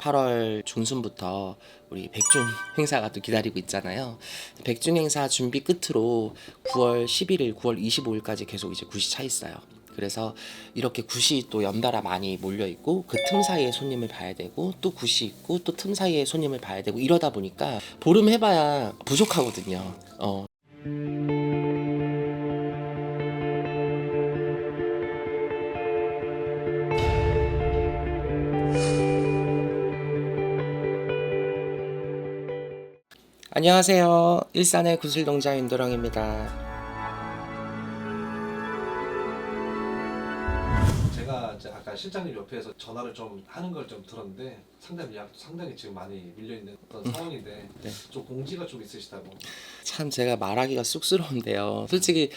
8월 중순부터 우리 백중 행사가 또 기다리고 있잖아요. 백중 행사 준비 끝으로 9월 11일, 9월 25일까지 계속 이제 굿이 차 있어요. 그래서 이렇게 굿이 또 연달아 많이 몰려 있고 그 틈 사이에 손님을 봐야 되고 또 굿이 있고 또 틈 사이에 손님을 봐야 되고 이러다 보니까 보름 해봐야 부족하거든요. 어, 안녕하세요. 일산의 구슬동자 윤도령입니다. 제가 아까 실장님 옆에서 전화를 좀 하는 걸 좀 들었는데 상담 예약도 상당히 지금 많이 밀려 있는 어떤 상황인데 네. 좀 공지가 좀 있으시다고. 참 제가 말하기가 쑥스러운데요. 솔직히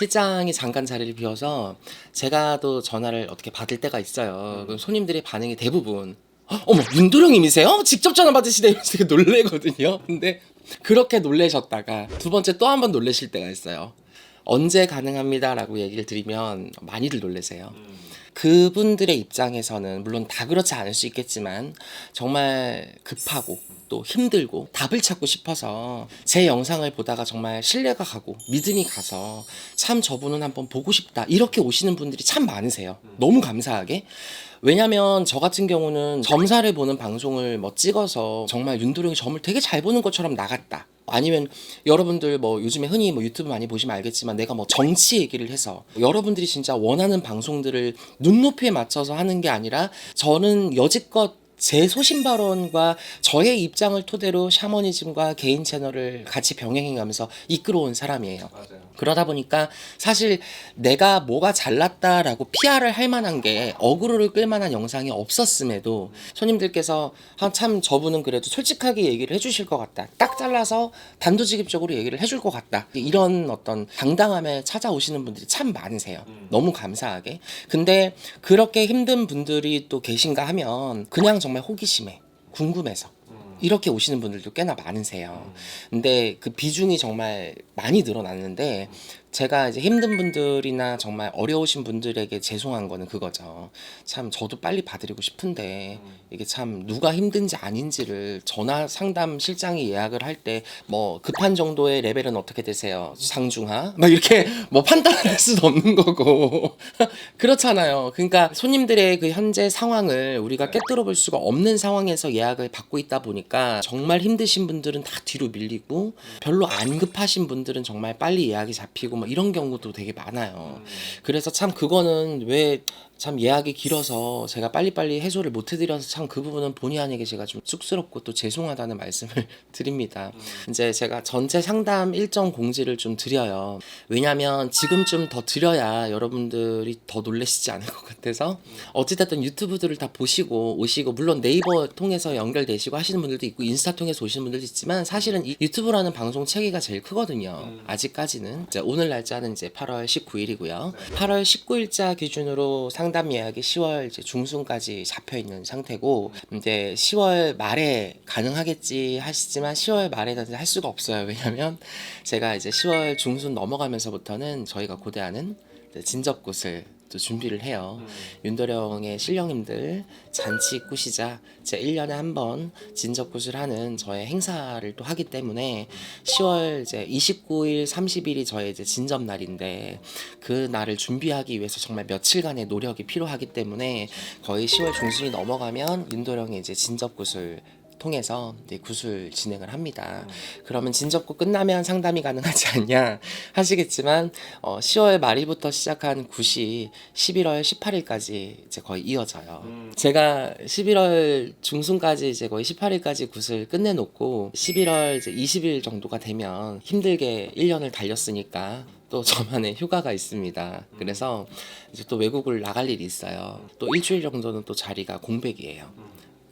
실장이 잠깐 자리를 비워서 제가 또 전화를 어떻게 받을 때가 있어요. 그럼 손님들의 반응이 대부분 "헉, 어머 윤도령님이세요? 직접 전화 받으시네 이러면서 되게 놀래거든요. 근데 그렇게 놀래셨다가 두 번째 또 한 번 놀래실 때가 있어요. 언제 가능합니다라고 얘기를 드리면 많이들 놀래세요. 그분들의 입장에서는 물론 다 그렇지 않을 수 있겠지만 정말 급하고 또 힘들고 답을 찾고 싶어서 제 영상을 보다가 정말 신뢰가 가고 믿음이 가서 참 저분은 한번 보고 싶다 이렇게 오시는 분들이 참 많으세요. 너무 감사하게. 왜냐면 저 같은 경우는 점사를 보는 방송을 뭐 찍어서 정말 윤도령이 점을 되게 잘 보는 것처럼 나갔다. 아니면 여러분들 뭐 요즘에 흔히 뭐 유튜브 많이 보시면 알겠지만 내가 뭐 정치 얘기를 해서 여러분들이 진짜 원하는 방송들을 눈높이에 맞춰서 하는 게 아니라 저는 여지껏 제 소신 발언과 저의 입장을 토대로 샤머니즘과 개인 채널을 같이 병행해가면서 이끌어온 사람이에요. 맞아요. 그러다 보니까 사실 내가 뭐가 잘났다라고 PR을 할 만한 게 어그로를 끌 만한 영상이 없었음에도 손님들께서 아, 참 저분은 그래도 솔직하게 얘기를 해주실 것 같다. 딱 잘라서 단도직입적으로 얘기를 해줄 것 같다. 이런 어떤 당당함에 찾아오시는 분들이 참 많으세요. 너무 감사하게. 근데 그렇게 힘든 분들이 또 계신가 하면 그냥 정말 호기심에 궁금해서 이렇게 오시는 분들도 꽤나 많으세요. 근데 그 비중이 정말 많이 늘어났는데 제가 이제 힘든 분들이나 정말 어려우신 분들에게 죄송한 거는 그거죠. 참 저도 빨리 봐드리고 싶은데 이게 참 누가 힘든지 아닌지를 전화 상담 실장이 예약을 할 때 뭐 급한 정도의 레벨은 어떻게 되세요? 상중하? 막 이렇게 뭐 판단을 할 수도 없는 거고 그렇잖아요. 그러니까 손님들의 그 현재 상황을 우리가 깨뜨려 볼 수가 없는 상황에서 예약을 받고 있다 보니까 정말 힘드신 분들은 다 뒤로 밀리고 별로 안 급하신 분들은 정말 빨리 예약이 잡히고 뭐 이런 경우도 되게 많아요. 그래서 참 그거는 왜 참 예약이 길어서 제가 빨리빨리 해소를 못 해드려서 참 그 부분은 본의 아니게 제가 좀 쑥스럽고 또 죄송하다는 말씀을 드립니다. 이제 제가 전체 상담 일정 공지를 좀 드려요. 왜냐면 지금쯤 더 드려야 여러분들이 더 놀라시지 않을 것 같아서 어찌됐든 유튜브들을 다 보시고 오시고 물론 네이버 통해서 연결되시고 하시는 분들도 있고 인스타 통해서 오시는 분들도 있지만 사실은 이 유튜브라는 방송 체계가 제일 크거든요. 아직까지는 이제 오늘 날짜는 이제 8월 19일이고요. 8월 19일자 기준으로 상담 예약이 10월 이제 중순까지 잡혀 있는 상태고 이제 10월 말에 가능하겠지 하시지만 10월 말에는 할 수가 없어요. 왜냐면 제가 이제 10월 중순 넘어가면서부터는 저희가 고대하는 이제 진접굿을 또 준비를 해요. 윤도령의 신령님들 잔치 꾸시자 제 1년에 한 번 진접굿을 하는 저의 행사를 또 하기 때문에 10월 이제 29일, 30일이 저의 이제 진접 날인데 그 날을 준비하기 위해서 정말 며칠간의 노력이 필요하기 때문에 거의 10월 중순이 넘어가면 윤도령의 이제 진접굿을 통해서 이제 구술 진행을 합니다. 그러면 진접고 끝나면 상담이 가능하지 않냐 하시겠지만 어, 10월 말일부터 시작한 굿이 11월 18일까지 이제 거의 이어져요. 제가 11월 중순까지 이제 거의 18일까지 굿을 끝내놓고 11월 이제 20일 정도가 되면 힘들게 1년을 달렸으니까 또 저만의 휴가가 있습니다. 그래서 이제 또 외국을 나갈 일이 있어요. 또 일주일 정도는 또 자리가 공백이에요.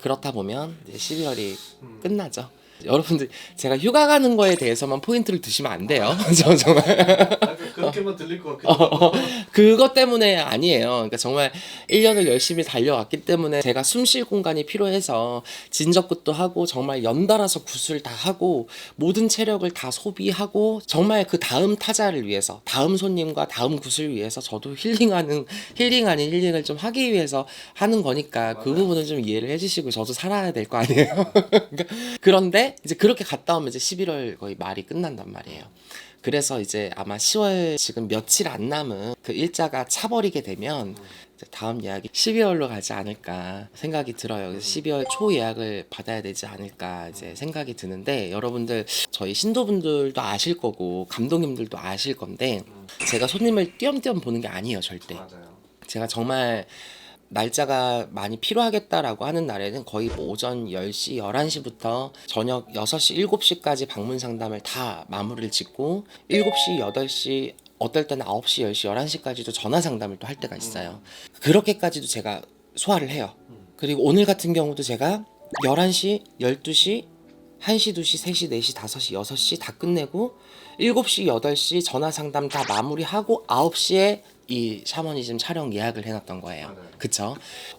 그렇다 보면 이제 12월이 끝나죠. 여러분들 제가 휴가 가는 거에 대해서만 포인트를 드시면 안 돼요. 저 정말 아, 그- 그렇게만 들릴 것 같기도 하고. 그것 때문에 아니에요. 그러니까 정말 1년을 열심히 달려왔기 때문에 제가 숨 쉴 공간이 필요해서 진적굿도 하고 정말 연달아서 굿을 다 하고 모든 체력을 다 소비하고 정말 그 다음 타자를 위해서 다음 손님과 다음 굿을 위해서 저도 힐링하는 힐링 아닌 힐링을 좀 하기 위해서 하는 거니까 그. 부분은 좀 이해를 해주시고 저도 살아야 될 거 아니에요. 그러니까 그런데 이제 그렇게 갔다 오면 이제 11월 거의 말이 끝난단 말이에요. 그래서 이제 아마 10월 지금 며칠 안 남은 그 일자가 차버리게 되면 다음 예약이 12월로 가지 않을까 생각이 들어요. 그래서 12월 초 예약을 받아야 되지 않을까 이제 생각이 드는데 여러분들 저희 신도분들도 아실 거고 감독님들도 아실 건데 제가 손님을 띄엄띄엄 보는 게 아니에요 절대. 맞아요. 제가 정말 날짜가 많이 필요하겠다라고 하는 날에는 거의 뭐 오전 10시, 11시부터 저녁 6시, 7시까지 방문 상담을 다 마무리를 짓고 7시, 8시, 어떨 때는 9시, 10시, 11시까지도 전화 상담을 또 할 때가 있어요. 그렇게까지도 제가 소화를 해요. 그리고 오늘 같은 경우도 제가 11시, 12시, 1시, 2시, 3시, 4시, 5시, 6시 다 끝내고 7시, 8시 전화 상담 다 마무리하고 9시에 이 샤머니즘 촬영 예약을 해놨던 거예요. 맞아요. 그쵸?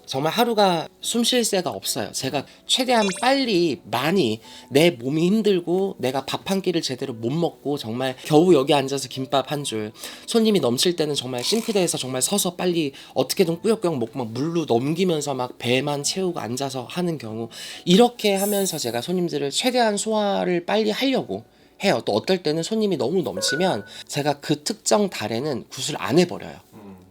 정말 하루가 숨 쉴 새가 없어요. 제가 최대한 빨리 많이 내 몸이 힘들고 내가 밥 한 끼를 제대로 못 먹고 정말 겨우 여기 앉아서 김밥 한 줄 손님이 넘칠 때는 정말 싱크대에서 정말 서서 빨리 어떻게든 꾸역꾸역 먹고 막 물로 넘기면서 막 배만 채우고 앉아서 하는 경우 이렇게 하면서 제가 손님들을 최대한 소화를 빨리 하려고 해요. 또 어떨 때는 손님이 너무 넘치면 제가 그 특정 달에는 굿을 안 해버려요.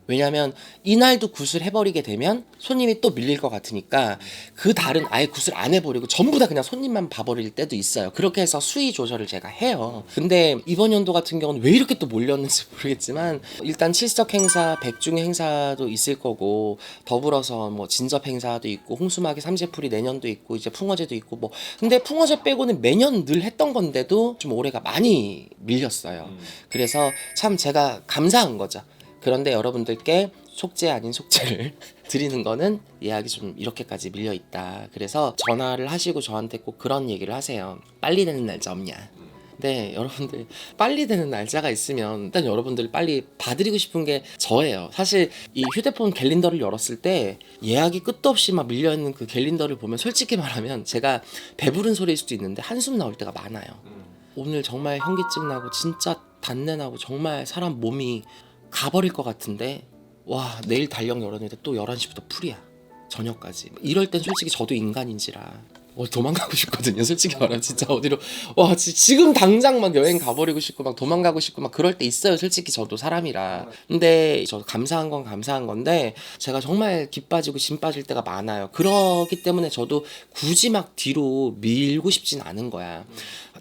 음. 왜냐하면 이날도 굿을 해버리게 되면 손님이 또 밀릴 것 같으니까 그 달은 아예 굿을 안 해버리고 전부 다 그냥 손님만 봐버릴 때도 있어요. 그렇게 해서 수위 조절을 제가 해요. 근데 이번 연도 같은 경우는 왜 이렇게 또 몰렸는지 모르겠지만 일단 칠석 행사, 백중 행사도 있을 거고 더불어서 뭐 진접 행사도 있고 홍수막이 삼재풀이 내년도 있고 이제 풍어제도 있고 뭐 근데 풍어제 빼고는 매년 늘 했던 건데도 좀 올해가 많이 밀렸어요. 음. 그래서 참 제가 감사한 거죠. 그런데 여러분들께 속죄 아닌 속죄를 드리는 거는 예약이 좀 이렇게까지 밀려 있다. 그래서 전화를 하시고 저한테 꼭 그런 얘기를 하세요. 빨리 되는 날짜 없냐. 네, 여러분들 빨리 되는 날짜가 있으면 일단 여러분들 빨리 봐드리고 싶은 게 저예요. 사실 이 휴대폰 갤린더를 열었을 때 예약이 끝도 없이 막 밀려 있는 그 갤린더를 보면 솔직히 말하면 제가 배부른 소리일 수도 있는데 한숨 나올 때가 많아요. 음. 오늘 정말 현기증 나고 진짜 단내 나고 정말 사람 몸이 가버릴 것 같은데 와 내일 달력 열었는데 또 11시부터 풀이야. 저녁까지. 이럴 땐 솔직히 저도 인간인지라. 어, 도망가고 싶거든요 솔직히 말하면. 진짜 어디로. 와 지, 지금 당장 막 여행 가버리고 싶고 막 도망가고 싶고 막 그럴 때 있어요 솔직히 저도 사람이라. 근데 저 감사한 건 감사한 건데 제가 정말 기 빠지고 진 빠질 때가 많아요. 그렇기 때문에 저도 굳이 막 뒤로 밀고 싶진 않은 거야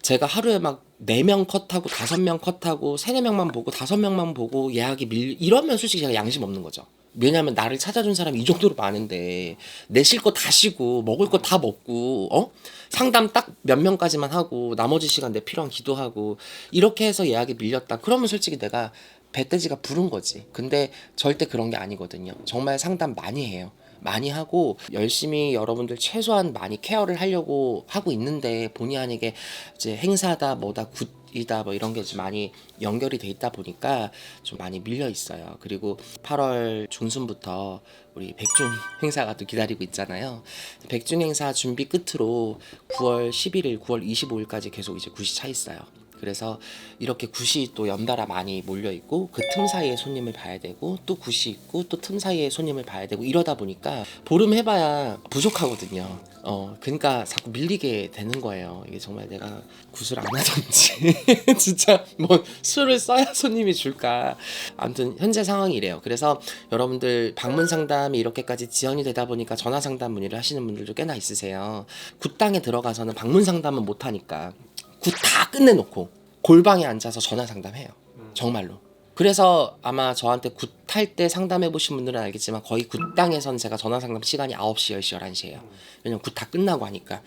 제가 하루에 막 4명 컷하고 5명 컷하고 3, 4명만 보고 5명만 보고 예약이 밀 이러면 솔직히 제가 양심 없는 거죠. 왜냐면 나를 찾아준 사람이 이 정도로 많은데 내쉴거다 쉬고 먹을 거 다 먹고 어? 상담 딱 몇 명까지만 하고 나머지 시간 내 필요한 기도하고 이렇게 해서 예약이 밀렸다. 그러면 솔직히 내가 배돼지가 부른 거지. 근데 절대 그런 게 아니거든요. 정말 상담 많이 해요 많이 하고 열심히 여러분들 최소한 많이 케어를 하려고 하고 있는데 본의 아니게 이제 행사다 뭐다 굿 이다 뭐 이런 게좀 많이 연결이 돼 있다 보니까 좀 많이 밀려 있어요. 그리고 8월 중순부터 우리 백중 행사가 또 기다리고 있잖아요. 백중 행사 준비 끝으로 9월 11일, 9월 25일까지 계속 이제 굿이 차 있어요. 그래서 이렇게 굿이 또 연달아 많이 몰려 있고 그 틈 사이에 손님을 봐야 되고 또 굿이 있고 또 틈 사이에 손님을 봐야 되고 이러다 보니까 보름 해봐야 부족하거든요. 어 그러니까 자꾸 밀리게 되는 거예요. 이게 정말 내가 굿을 안 하던지 진짜 뭐 술을 써야 손님이 줄까. 아무튼 현재 상황이 이래요. 그래서 여러분들 방문 상담이 이렇게까지 지연이 되다 보니까 전화 상담 문의를 하시는 분들도 꽤나 있으세요. 굿당에 들어가서는 방문 상담은 못 하니까 굿 다 끝내놓고 골방에 앉아서 전화 상담해요. 정말로. 그래서 아마 저한테 굿 탈 때 상담해 보신 분들은 알겠지만 거의 굿당에선 제가 전화 상담 시간이 9시, 10시, 11시예요. 왜냐면 굿 다 끝나고 하니까.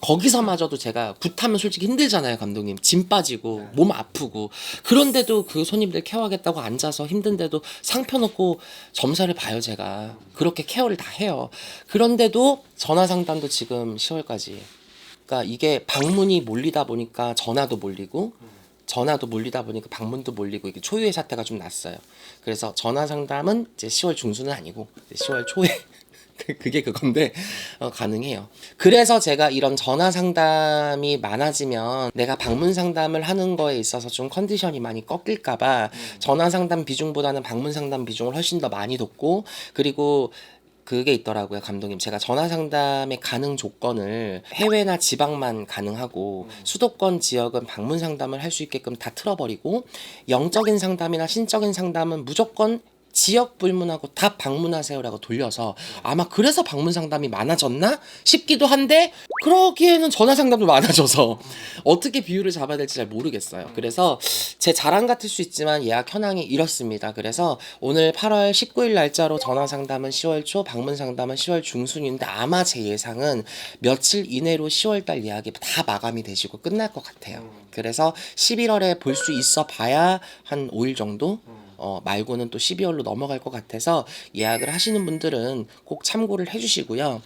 거기서마저도 제가 굿 하면 솔직히 힘들잖아요, 감독님. 짐 빠지고 몸 아프고. 그런데도 그 손님들 케어하겠다고 앉아서 힘든데도 상 펴놓고 점사를 봐요, 제가. 그렇게 케어를 다 해요. 그런데도 전화 상담도 지금 10월까지 그러니까 이게 방문이 몰리다 보니까 전화도 몰리고 전화도 몰리다 보니까 방문도 몰리고 이게 초유의 사태가 좀 났어요. 그래서 전화 상담은 이제 10월 중순은 아니고 이제 10월 초에 그게 그건데 어, 가능해요. 그래서 제가 이런 전화 상담이 많아지면 내가 방문 상담을 하는 거에 있어서 좀 컨디션이 많이 꺾일까봐 전화 상담 비중보다는 방문 상담 비중을 훨씬 더 많이 뒀고 그리고 그게 있더라고요, 감독님. 제가 전화 상담의 가능 조건을 해외나 지방만 가능하고 수도권 지역은 방문 상담을 할 수 있게끔 다 틀어버리고 영적인 상담이나 신적인 상담은 무조건 지역 불문하고 다 방문하세요라고 돌려서 아마 그래서 방문 상담이 많아졌나 싶기도 한데 그러기에는 전화 상담도 많아져서 어떻게 비율을 잡아야 될지 잘 모르겠어요. 그래서 제 자랑 같을 수 있지만 예약 현황이 이렇습니다. 그래서 오늘 8월 19일 날짜로 전화 상담은 10월 초, 방문 상담은 10월 중순인데 아마 제 예상은 며칠 이내로 10월 달 예약이 다 마감이 되시고 끝날 것 같아요. 그래서 11월에 볼 수 있어 봐야 한 5일 정도 어, 말고는 또 12월로 넘어갈 것 같아서 예약을 하시는 분들은 꼭 참고를 해주시고요.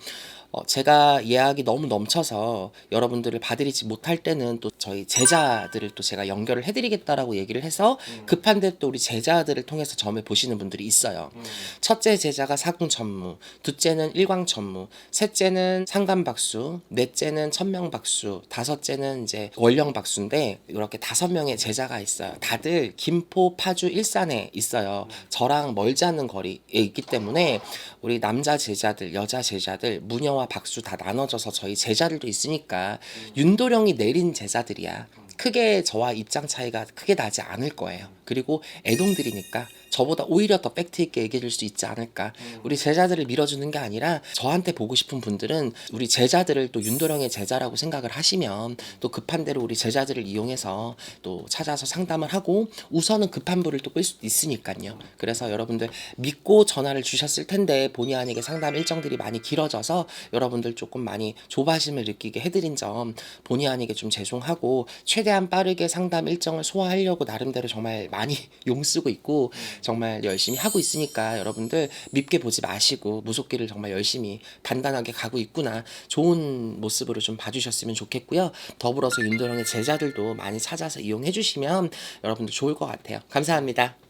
어, 제가 예약이 너무 넘쳐서 여러분들을 봐드리지 못할 때는 또 저희 제자들을 또 제가 연결을 해드리겠다라고 얘기를 해서 급한데 또 우리 제자들을 통해서 점을 보시는 분들이 있어요. 첫째 제자가 사궁천무, 둘째는 일광천무, 셋째는 상감 박수, 넷째는 천명 박수, 다섯째는 이제 월령박수인데 이렇게 다섯 명의 제자가 있어요. 다들 김포, 파주, 일산에 있어요. 저랑 멀지 않는 거리에 있기 때문에 우리 남자 제자들, 여자 제자들, 무녀 와 박수 다 나눠져서 저희 제자들도 있으니까 윤도령이 내린 제자들이야. 크게 저와 입장 차이가 크게 나지 않을 거예요. 그리고 애동들이니까 저보다 오히려 더 팩트 있게 얘기해 줄 수 있지 않을까. 우리 제자들을 밀어주는 게 아니라 저한테 보고 싶은 분들은 우리 제자들을 또 윤도령의 제자라고 생각을 하시면 또 급한 대로 우리 제자들을 이용해서 또 찾아서 상담을 하고 우선은 급한 불을 또 끌 수도 있으니까요. 그래서 여러분들 믿고 전화를 주셨을 텐데 본의 아니게 상담 일정들이 많이 길어져서 여러분들 조금 많이 조바심을 느끼게 해드린 점 본의 아니게 좀 죄송하고 최대한 빠르게 상담 일정을 소화하려고 나름대로 정말 많이 용 쓰고 있고 정말 열심히 하고 있으니까 여러분들 밉게 보지 마시고 무속기를 정말 열심히 단단하게 가고 있구나. 좋은 모습으로 좀 봐주셨으면 좋겠고요. 더불어서 윤도령의 제자들도 많이 찾아서 이용해 주시면 여러분들 좋을 것 같아요. 감사합니다